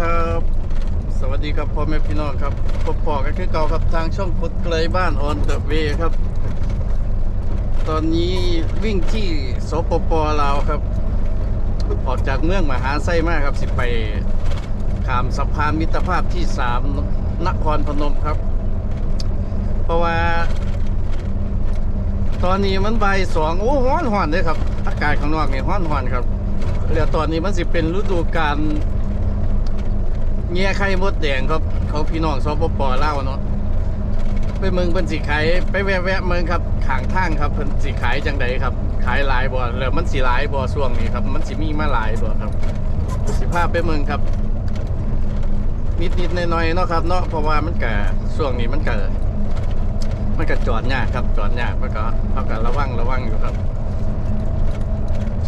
ครับ สวัสดีครับพ่อแม่พี่น้องครับพบปอกันคือเก่าครับทางช่องปดเกลบ้านออนเดอะเวครับ ตอนนี้วิ่งที่สปปลาวครับ ออกจากเมืองมหาไส้มากครับ สิไปขามสะพานมิตรภาพที่สามนครพนมครับ เพราะว่า ตอนนี้มันใบสองโอ้ฮ้อนหอนเลยครับ อากาศข้างนอกนี่ฮ้อนหอนครับแล้วตอนนี้มันสิเป็นฤดูกาล เงี้ยไข่มดแดงครับเขาพี่น้องสปปเล่าวเนาะไปเมืองเพิ่นสิขายไปแวะๆเมืองครับขางทางครับเพิ่นสิขายจังใดครับ ขายหลายบ่แล้วมันสิหลายบ่ช่วงนี้ครับ มันสิมีมาหลายบ่ครับ สิพาไปเมืองครับ นิดๆหน่อยๆเนาะครับ เนาะเพราะว่ามันก็ช่วงนี้มันก็มันก็จอดยากครับจอดยากมันก็เขาก็ระวังระวังอยู่ครับ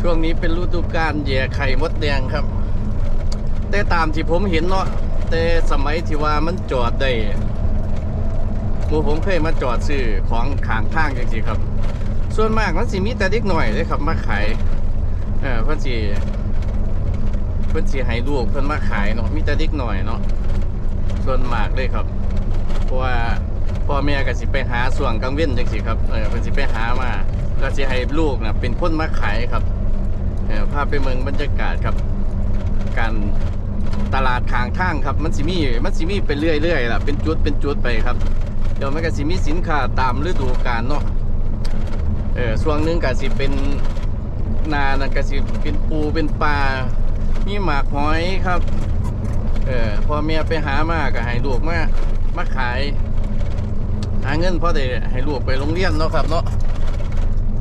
ช่วงนี้เป็นฤดูกาลแย่ไข่มดแดงครับ แต่ตามที่ผมเห็นเนาะแต่สมัยที่ว่ามันจอดได้หมูผมเคยมาจอดซื้อของขางทางจริงๆครับ ส่วนมากมันสิมีแต่เด็กหน่อยเลยครับมาขายเออเพิ่อนสิเพิ่อนสิให้ลูกเพิ่อนมาขายเนาะมีแต่เด็กหน่อยเนาะส่วนมากเลยครับ เพราะว่าพ่อแม่ก็สิไปหาส่วงกลางเว้นจังสิครับเออเพิ่อนสิไปหามาก็สิให้ลูกนะเป็นคนมาขายครับเออพาไปเมืองบรรยากาศครับ การ ตลาดทางทางครับ มันสิมีมันสิมีไปเรื่อยๆล่ะเป็นจุดเป็นจุดไปครับ เดี๋ยวมันก็สิมีสินค้าตามฤดูกาลเนาะเออช่วงหนึงก็สิเป็นนานั่นก็สิเป็นปูเป็นปลามีหมากหอยครับเออพอเมียไปหามาก็ให้ลูกมามาขาย หาเงินพอได้ให้ลูกไปโรงเรียนเนาะครับเนาะ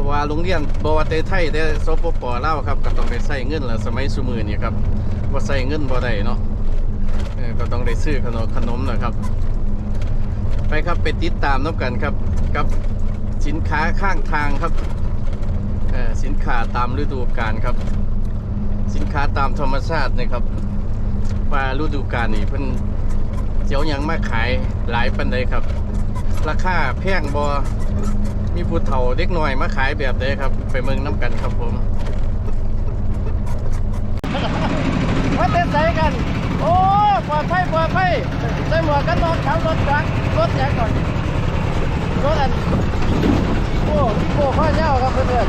ราะว่าโรงเรียนบว่าแต่ไทยแต่สปปเลาครับ ก็ต้องได้ใส่เงินล้วสมัยสมือนี่ครับว่าใส่เงินบ่ได้เนาะก็ต้องได้ซื้อขนมขนมนะครับ ไปครับไปติดตามน้ำกันครับกับสินค้าข้างทางครับสินค้าตามฤดูกาลครับ สินค้าตามธรรมชาตินะครับว่าฤดูกาลนี่เพิ่นเจียวยังมาขายหลายปันใดครับ ราคาแพงบอ มีผู้เฒ่าเด็กหน่อยมาขายแบบใดครับ ไปเมืองน้ำกันครับผมมาเต้นใส่กัน โอ้ปลอดภัยปลอดภัยใส่หมวกกันน็อกขับรถจักรรถยังก่อนรถอันโอ้พี่โก้ข้อเน่าครับเพื่อน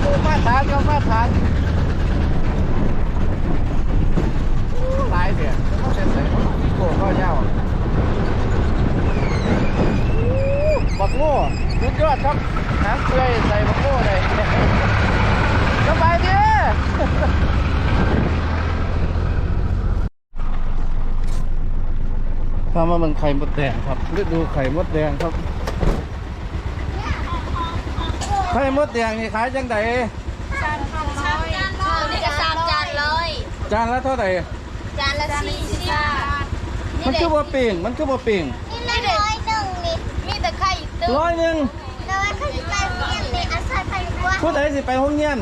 โอ้มาทานครับมาทาน ตายเสียต้องเซ็นใส่พี่โก้ข้อยาวบักโม่สุดยอดครับน้ำเกลือใส่บักโม่เลยสบายดี พามาเมืองไข่มดแดงครับฤดูไข่มดแดงครับ ไข่มดแดงนี่ขายจังไดสามจานเลยนี่ก็สามจานเลยจานละเท่าไหร่จานละสี่สิบบาทมันคือบ่ปิ่งมันคือบ่ปิ่งนี่เลยร้อยหนึ่งนี่มีแต่ไข่ตึ้งร้อยหนึ่งแล้วไข่ไก่เมี่ยงนี่อาศัยไข่กว่าผู้ใดสิไปห้องเงียน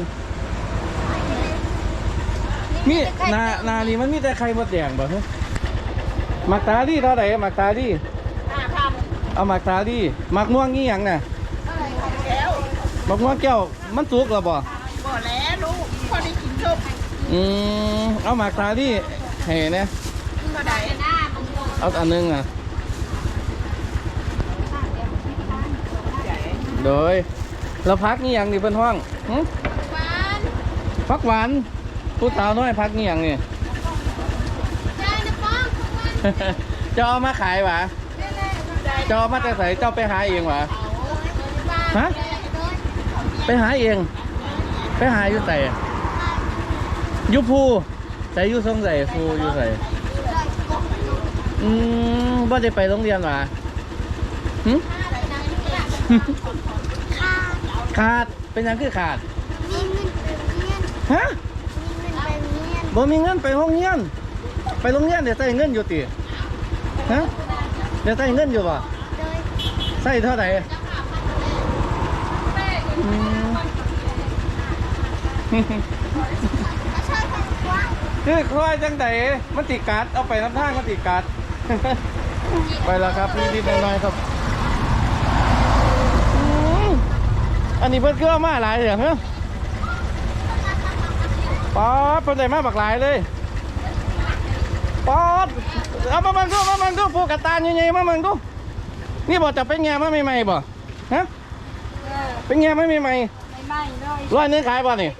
มีนานานี่มันมีแต่ไข่มดแดงบ่ฮะ หมักตาดีเท่าไหร่หมักตาดีอ่าทเอาหมักตาดีหมักม่วงงี้หยังน่ะำแล้วหมักม่วงแก้วมันสุกแล้วบ่บ่แล้วลูกพอได้กินชุบอืมเอาหมักตาดีให้เนี่ยมาได้หน้ามึงเอาอันหนึงอะโดยเราพักนี่ยังนี่เพิ่นห้องหึหวานพักหวานผู้สาวน้อยพักนี่ยังนี่ จานนะป้อง เจ้าเอามาขายวะได้เจ้าเอามาแต่ใส่เจ้าไปหาเองวะฮะไปหาเอง ไปหาอยู่ใส่อยูภูใส่อยูทรงใส่ภูอยูใส่อืมว่าได้ไปโรงเรียนวะหึค่ะขาดเป็นหยังคือขาด มีเงินไปเรียนฮะมีเงินไปเรียนบ่มีเงินไปโรงเรียน ไปโรงเรียนเดี๋ยวใส่เงินอยู่ติฮะเดี๋ยวใส่เงินอยู่ป่ะโดยใส่เท่าไหร่อืมใช่ไข่กว่าคือคอยจังไดมันติกัดเอาไปน้ำทางมันติกัดไปแล้วครับนิดๆหน่อยๆครับอืมอันนี้เพิ่นเกลือมาหลายอย่างเนอะป๊าดเพิ่นได้มาบักหลายเลย ปอดเอามาเบิ่งดูมาเบิ่งดูผูกกระตานยังไงมาเบิ่งดูนี่บอกจะเป็นไงมาใหม่ๆบ่ฮะเออเป็นไงมาใหม่ไม่ไม่เลยๆร้อยนึงขายบ่นี่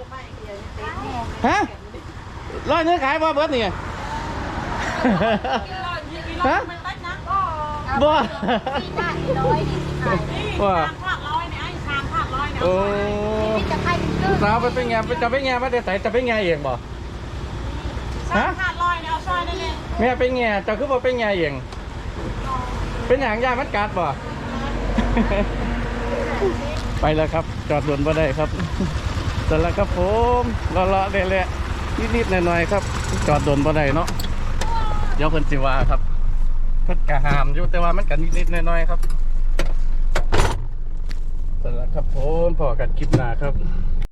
ฮะร้อยนึงขายบ่เบิดนี่ ฮะบ่ปีหน้าอีร้อยนี่ขายว่าผักร้อยเนี่ยไอ้ชามผักร้อยเนี่ยโอ้นี่จะขายเป็นชื่อสาวไปเป็นไงจะเป็นไงมาแต่ใส่จะเป็นไงเองบ่ชา มผักร้อยเนี่ยเอาซอยนั่นเลยแม่เป็นไงเจ้าคือบ่เป็นไงเองเป็นอย่างยามันกัดบ่ ไปแล้วครับ จอดด่วนบ่ได้ครับเสร็จแล้วครับผมเลาะๆเลยแหละนิดๆหน่อยๆครับ จอดด่วนบ่ได้เนาะเดี๋ยวเพิ่นสิว่าครับเพิ่นกะหามอยู่แต่ว่ามันก็นิดๆหน่อยๆครับเสร็จแล้วครับผมพอกันคลิปหน้าครับ